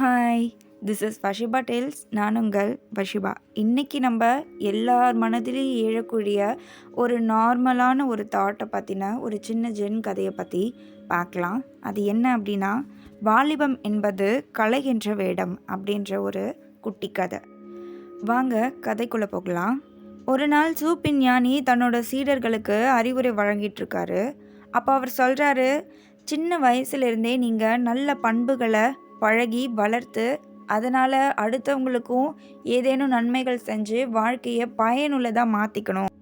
Hi this is Vashiba tells நான் உங்கள் வஷிபா இன்றைக்கி நம்ம எல்லார் மனதிலையும் எழக்கூடிய ஒரு நார்மலான ஒரு தாட்டை பற்றின ஒரு சின்ன ஜென் கதையை பற்றி பார்க்கலாம். அது என்ன அப்படின்னா வாலிபம் என்பது கலை என்ற வேடம் அப்படின்ற ஒரு குட்டி கதை. வாங்க கதைக்குள்ளே போகலாம். ஒரு நாள் சூப்பின் ஞானி தன்னோட சீடர்களுக்கு அறிவுரை வழங்கிட்டு இருக்காரு அப்போ அவர் சொல்கிறாரு சின்ன வயசுலேருந்தே நீங்கள் நல்ல பண்புகளை பழகி வளர்த்து அதனால் அடுத்தவங்களுக்கும் ஏதேனும் நன்மைகள் செஞ்சு வாழ்க்கையை பயனுள்ளதாக மாற்றிக்கணும்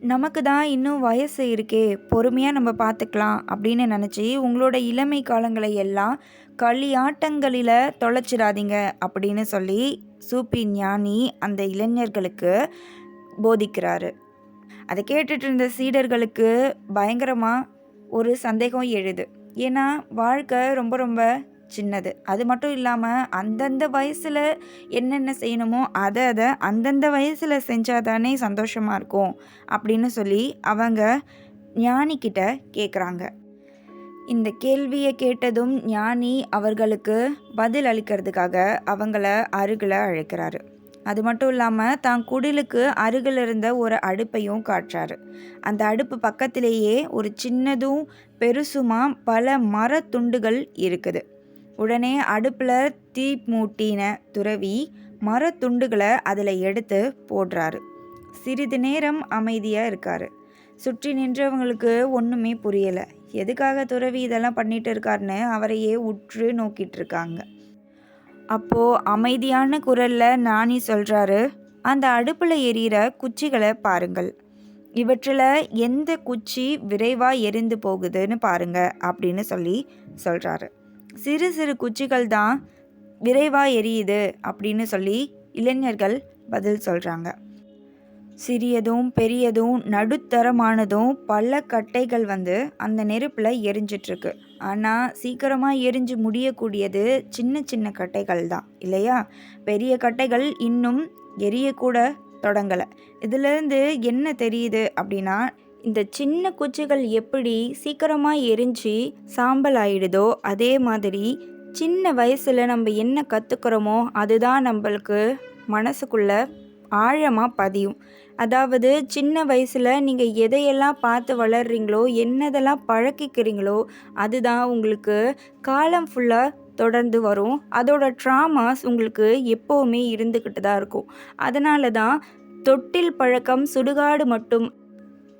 நமக்கு தான் இன்னும் வயசு இருக்கே பொறுமையாக நம்ம பார்த்துக்கலாம் அப்படின்னு நினச்சி உங்களோட இளமை காலங்களை எல்லாம் களியாட்டங்களில் தொலைச்சிடாதீங்க அப்படின்னு சொல்லி சூப்பி ஞானி அந்த இளைஞர்களுக்கு போதிக்கிறாரு. அதை கேட்டுட்டு இருந்த சீடர்களுக்கு பயங்கரமாக ஒரு சந்தேகம் எழுது. ஏன்னா வாழ்க்கை ரொம்ப ரொம்ப சின்னது. அது மட்டும் இல்லாமல் அந்தந்த வயசில் என்னென்ன செய்யணுமோ அதை அதை அந்தந்த வயசில் செஞ்சால் தானே சந்தோஷமாக இருக்கும் அப்படின்னு சொல்லி அவங்க ஞானிக்கிட்ட கேட்குறாங்க இந்த கேள்வியை கேட்டதும் ஞானி அவர்களுக்கு பதில் அளிக்கிறதுக்காக அவங்கள அருகில் அழைக்கிறாரு. அது மட்டும் இல்லாமல் தான் குடிலுக்கு அருகில் இருந்த ஒரு அடுப்பையும் காட்டுறாரு அந்த அடுப்பு பக்கத்திலேயே ஒரு சின்னதும் பெருசுமா பல மரத்துண்டுகள் இருக்குது. உடனே அடுப்பில் தீ மூட்டின துறவி மரத்துண்டுகளை அதில் எடுத்து போடுறாரு. சிறிது நேரம் அமைதியாக இருக்கார். சுற்றி நின்றவங்களுக்கு ஒன்றுமே புரியலை. எதுக்காக துறவி இதெல்லாம் பண்ணிட்டு இருக்காருன்னு அவரையே உற்று நோக்கிட்டு இருக்காங்க. அப்போது அமைதியான குரலில் நானி சொல்கிறாரு அந்த அடுப்பில் எரியிற குச்சிகளை பாருங்கள். இவற்றில் எந்த குச்சி விரைவாக எரிந்து போகுதுன்னு பாருங்கள் அப்படின்னு சொல்லி சொல்கிறாரு சிறு சிறு குச்சிகள் தான் விரைவாக எரியுது அப்படின்னு சொல்லி இளைஞர்கள் பதில் சொல்கிறாங்க சிறியதும் பெரியதும் நடுத்தரமானதும் பல கட்டைகள் வந்து அந்த நெருப்பில் எரிஞ்சிட்ருக்கு ஆனால் சீக்கிரமாக எரிஞ்சு முடியக்கூடியது சின்ன சின்ன கட்டைகள் தான் இல்லையா? பெரிய கட்டைகள் இன்னும் எரியக்கூட தொடங்கலை. இதிலேருந்து என்ன தெரியுது அப்படின்னா இந்த சின்ன குச்சிகள் எப்படி சீக்கிரமாக எரிஞ்சு சாம்பல் ஆயிடுதோ அதே மாதிரி சின்ன வயசில் நம்ம என்ன கற்றுக்குறோமோ அதுதான் நம்மளுக்கு மனசுக்குள்ளே ஆழமாக பதியும். அதாவது சின்ன வயசில் நீங்கள் எதையெல்லாம் பார்த்து வளர்றீங்களோ என்னதெல்லாம் பழக்கிக்கிறீங்களோ அதுதான் உங்களுக்கு காலம் ஃபுல்லாக தொடர்ந்து வரும். அதோட ட்ராமாஸ் உங்களுக்கு எப்போவுமே இருந்துக்கிட்டு தான் இருக்கும். அதனால தான் தொட்டில் பழக்கம் சுடுகாடு மட்டும்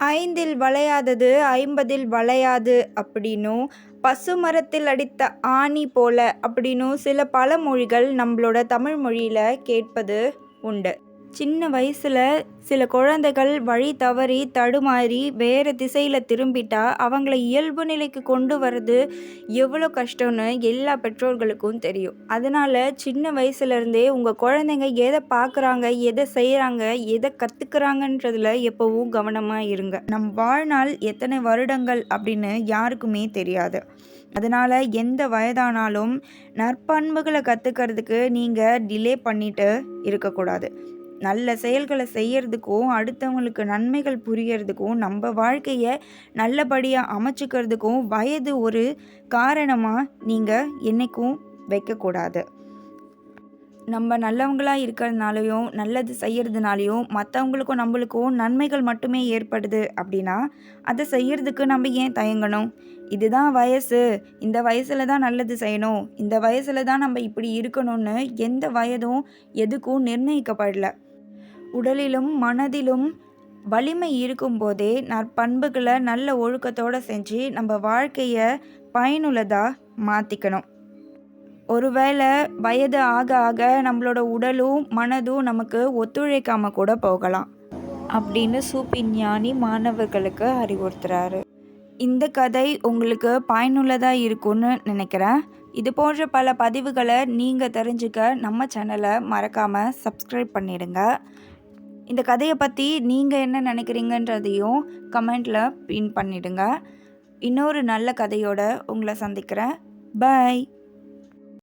ஐந்தில் வளையாதது ஐம்பதில் வளையாது அப்படின்னும். பசுமரத்தில் அடித்த ஆணி போல அப்படின்னும் சில பழமொழிகள் நம்மளோட தமிழ் மொழியில் கேட்பது உண்டு. சின்ன வயசில் சில குழந்தைகள் வழி தவறி தடுமாறி வேறு திசையில் திரும்பிட்டா அவங்கள இயல்பு நிலைக்கு கொண்டு வர்றது எவ்வளோ கஷ்டம்னு எல்லா பெற்றோர்களுக்கும் தெரியும். அதனால் சின்ன வயசுலேருந்தே உங்கள் குழந்தைங்க எதை பார்க்குறாங்க எதை செய்கிறாங்க எதை கற்றுக்குறாங்கன்றதில் எப்போவும் கவனமாக இருங்க. நம் வாழ்நாள் எத்தனை வருடங்கள் அப்படின்னு யாருக்குமே தெரியாது. அதனால் எந்த வயதானாலும் நற்பண்புகளை கற்றுக்கிறதுக்கு நீங்கள் டிலே பண்ணிட்டு இருக்கக்கூடாது. நல்ல செயல்களை செய்யறதுக்கும் அடுத்தவங்களுக்கு நன்மைகள் புரியறதுக்கும் நம்ம வாழ்க்கையை நல்லபடியாக அமைச்சிக்கிறதுக்கும் வயது ஒரு காரணமாக நீங்கள் என்றைக்கும் வைக்கக்கூடாது. நம்ம நல்லவங்களாக இருக்கிறதுனாலையும் நல்லது செய்கிறதுனாலையும் மற்றவங்களுக்கும் நம்மளுக்கும் நன்மைகள் மட்டுமே ஏற்படுது அப்படின்னா அதை செய்கிறதுக்கு நம்ம ஏன் தயங்கணும்? இதுதான் வயசு. இந்த வயசில் தான் நல்லது செய்யணும். இந்த வயசில் தான் நம்ம இப்படி இருக்கணும்னு எந்த வயதும் எதுக்கும் நிர்ணயிக்கப்படல. உடலிலும் மனதிலும் வலிமை இருக்கும்போதே நற்பண்புகளை நல்ல ஒழுக்கத்தோடு செஞ்சு நம்ம வாழ்க்கையை பயனுள்ளதாக மாற்றிக்கணும் ஒருவேளை வயது ஆக ஆக நம்மளோட உடலும் மனதும் நமக்கு ஒத்துழைக்காமல் கூட போகலாம் அப்படின்னு சூப்பின் ஞானி மாணவர்களுக்கு அறிவுறுத்துறாரு. இந்த கதை உங்களுக்கு பயனுள்ளதாக இருக்கும்னு நினைக்கிறேன். இது போன்ற பல பதிவுகளை நீங்கள் தெரிஞ்சுக்க நம்ம சேனலை மறக்காமல் சப்ஸ்கிரைப் பண்ணிடுங்க. இந்த கதையை பற்றி நீங்கள் என்ன நினைக்கிறீங்கன்றதையும் கமெண்டில் பின் பண்ணிடுங்க. இன்னொரு நல்ல கதையோடு உங்களை சந்திக்கிறேன். பாய்